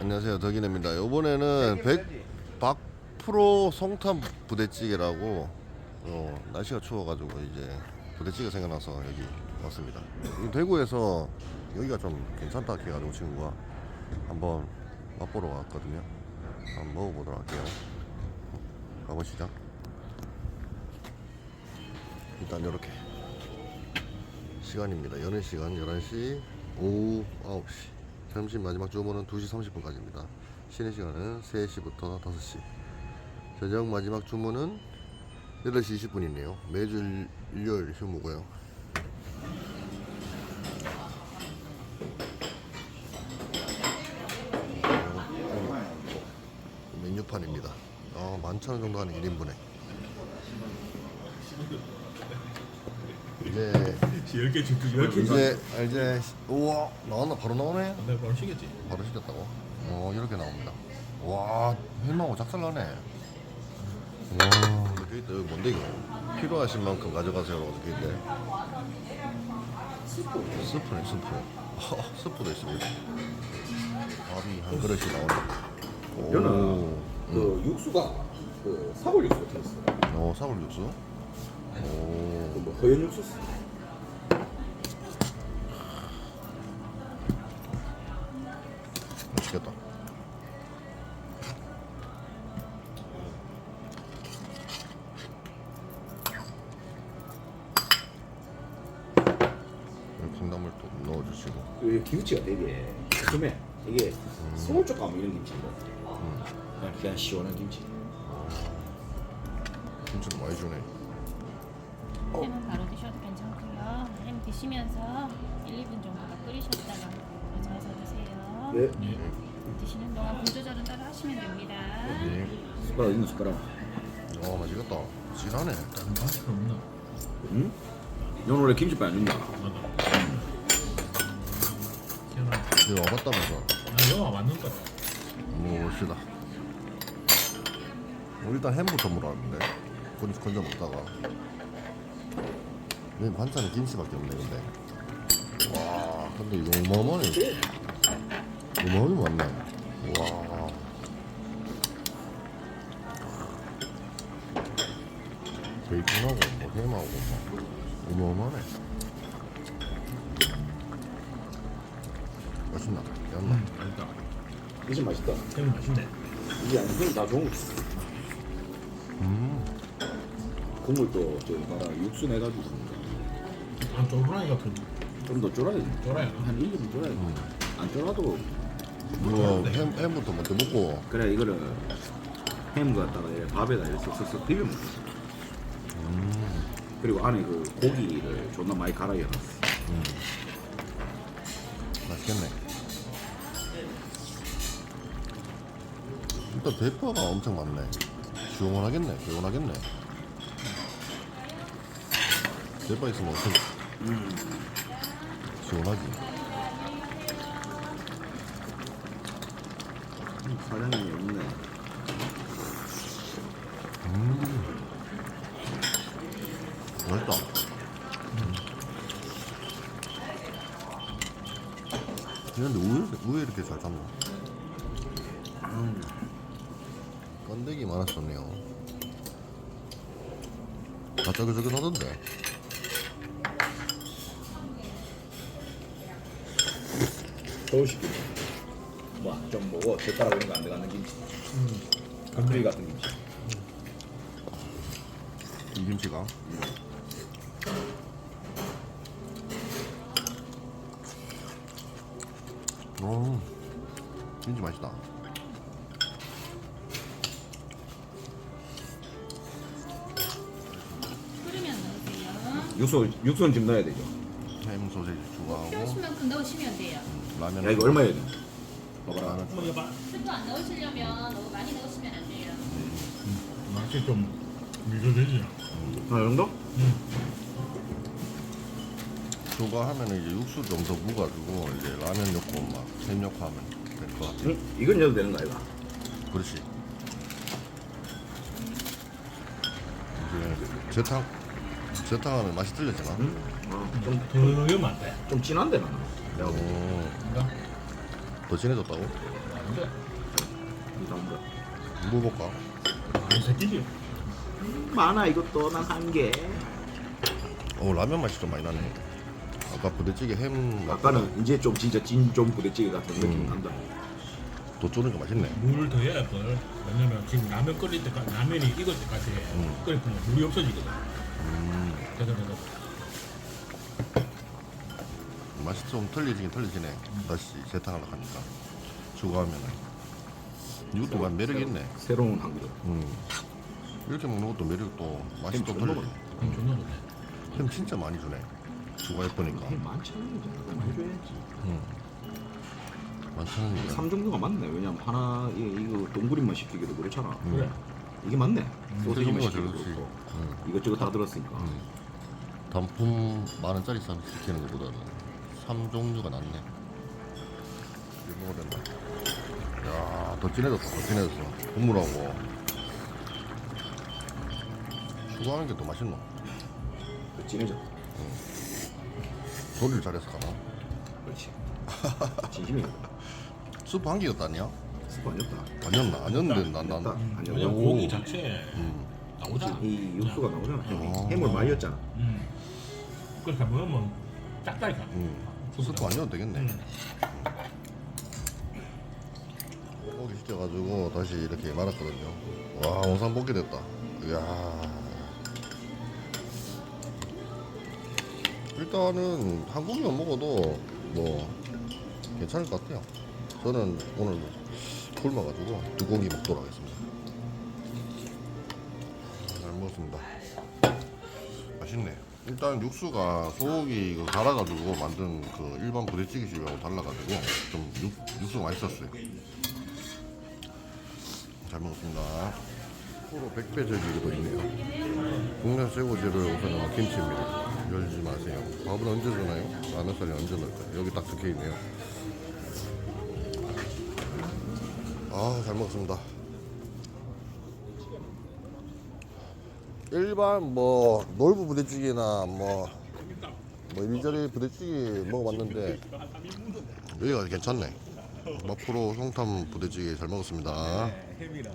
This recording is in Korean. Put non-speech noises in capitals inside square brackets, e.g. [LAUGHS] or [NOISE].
안녕하세요. 덕인입니다. 이번에는 100 박프로 송탄 부대찌개라고 어, 날씨가 추워가지고 이제 부대찌개 생각나서 여기 왔습니다. 이 대구에서 여기가 좀 괜찮다 해가지고 친구가 한번 맛보러 왔거든요. 한번 먹어보도록 할게요. 가보시죠. 일단 이렇게 시간입니다. 여는 시간 11시 오후 9시 점심 마지막 주문은 2시 30분까지입니다. 쉬는 시간은 3시부터 5시. 저녁 마지막 주문은 8시 20분이네요. 매주 일- 일요일 휴무고요. 메뉴판입니다. 어, 11,000원 정도 하는 1인분에 이제 10개 줄게 10개 이제 이제 우와 나왔나? 바로 나오네? 내 바로 시겠지. 바로 시켰다고? 어 이렇게 나옵니다. 와 헬마고 작살나네. 와. 이렇게 있다 여기 뭔데 이거? 필요하신 만큼 가져가세요 라고 이렇게 있대 스프. 스프네 스프. 어, 스프도 있습니다. 밥이 한 그릇이 나온다 여는 그 육수가 그 사골 육수 있어. 오 사골 육수? 오그 뭐 허연 육수. 써. 맛있겠다 여기 콩나물도 넣어주시고 그 김치가 되게 깔끔해. 이게 소울 쪽 가면 이런 김치인데. 그냥 그냥 시원한 김치. 김치를 많이 주네 햄은 바로 드셔도 괜찮고요. 햄 드시면서 1, 2분 정도가 끓이셨다가 넣어서 드세요. 네. 드시는 동안 불 조절은 따로 하시면 됩니다. 네. 숟가락 있는 숟가락. 와 맛있겠다 진하네 다른 맛이 없나? 응? 넌 원래 김치밥 안 준다. 맞아 기억나 이거 와봤다면서 나 영화 맞는 거 같아 먹읍시다 뭐 일단 햄부터 물었는데 건, 건져 먹다가 여기 반찬에 김치밖에 없네 근데? 와 근데 이거 어마어마하네. 어마어마하게 많네. 와. 베이컨하고 뭐 햄하고 막 어마어마하네. 맛있나? 얀나? 음 맛있다. 이게 맛있다. 햄이 맛있네. 이게 아니면 다 좋은 거. 음. 국물도 저기 봐라. 육수 내가지고 안 쫄부라니 같은 좀더 쫄아야 돼. 쫄아야 한 1분 쫄아야 돼. 안 쫄아도 이거 햄, 햄부터 먼저 먹고 그래 이거를 햄 갖다가 이렇게 밥에다 이렇게 쓱쓱 비벼 먹어. 그리고 안에 그 고기를 존나 많이 갈아 넣었어. 맛있겠네. 일단 대파가 엄청 많네. 시원하겠네. 개운하겠네. 대파 있으면 엄청 시원하지. 사장님이 없네. 맛있다. 근데 우유, 우유 이렇게 잘 잡나? 건더기 많아서 좋네요. 바짝바짝 하던데. 김치. 뭐좀 먹어. 젓가락 이런 거안 들어가는 김치. 감투리 같은 김치. 이 김치가. 오, 김치 맛있다. 끓으면 넣으세요. 육수 육수는 좀 넣어야 되죠. 햄 소세지 추가하고 필요하신 만큼 넣으시면 돼요. 라면. 야 이거 얼마야 돼? 봐봐라. 하나 한번 해봐 스프 안 넣으시려면 너무 많이 넣으시면 안 돼요. 맛이 좀 밀려되지 하나 정도? 추가하면 이제 육수 좀 더 부가지고 이제 라면 넣고 막햄 넣고 하면 될 것 같아. 응? 이건 넣어도 되는 거 아이가? 그렇지. 이제 재탕 재탕하면 맛이 틀려지나? 응? 어, 좀, 더 넣으면 안 돼 좀 진한데 나는. 오, 더 진해졌다고? 안돼 일단 뭐뭐 볼까? 안 새끼지 많아 이것도 난 한 개 어 라면 맛이 좀 많이 나네. 아까 부대찌개 햄 맛. 아까는 이제 좀 진짜 찐좀 부대찌개 같은 느낌 음. 난다 더 쪼니까 맛있네. 물을 더 해야 할걸 왜냐면 지금 라면 끓일 때까지 라면이 익을 때까지 음. 끓이면 물이 없어지거든 음, 됐다 됐다 맛이 좀 틀리지긴 틀리지네. 다시 재탕하려 하니까 추가하면은 이것도 막 매력이 있네. 새로운 한국 음. 이렇게 먹는 것도 매력 또 맛이 햄또 틀리지. 음, 존나 좋네 햄 진짜 많이 주네. 추가해 보니까. 햄 많잖아 많이 줘야지 음. 많다는 삼 종류가 맞네 왜냐면 하나 이, 이거 동그림만 시키기도 그렇잖아 음. 그래 이게 맞네 소세지만 소세지가 시키기도. 그렇고 음. 이것저것 다 들었으니까 음. 단품 만 원짜리 쌈 시키는 것보다는 3 종류가 낫네. 이거 된다. 야, 더 진해졌다. 더 진해졌어. 국물하고 추가하는 게 더 맛있노. 진해져 조리를 잘해서 가나? 그렇지 [LAUGHS] 진심이야 수프 한 개였다 아니야? 스프 아니었다 아니었나? 아니었는데 난, 아니었다 난, 아니었다 왜냐면 오. 고기 자체에 음. 나오잖아 이 육수가 나오잖아 햄이 어. 햄을 말렸잖아 음. 그러니까 먹으면 짝다니까 음. 스프 아니어도 되겠네. 음. 고기 시켜가지고 다시 이렇게 말았거든요. 와, 원상 먹게 됐다. 이야. 일단은 한국이만 먹어도 뭐 괜찮을 것 같아요. 저는 오늘 굶어가지고 두 고기 먹도록 하겠습니다. 잘 먹었습니다. 맛있네. 일단 육수가 소고기 이거 갈아가지고 만든 그 일반 부대찌개집하고 달라가지고 좀 육, 육수가 맛있었어요. 잘 먹었습니다. 프로 100배 저기도 있네요. 국내 새우젓을 우선은 김치입니다. 열지 마세요. 밥은 언제 주나요? 라면살이 언제 넣을까요? 여기 딱 적혀 있네요. 아, 잘 먹었습니다. 일반 뭐 놀부 부대찌개나 뭐, 뭐 이리저리 부대찌개 먹어봤는데 여기가 괜찮네. 마프로 송탐 부대찌개 잘 먹었습니다. 햄이라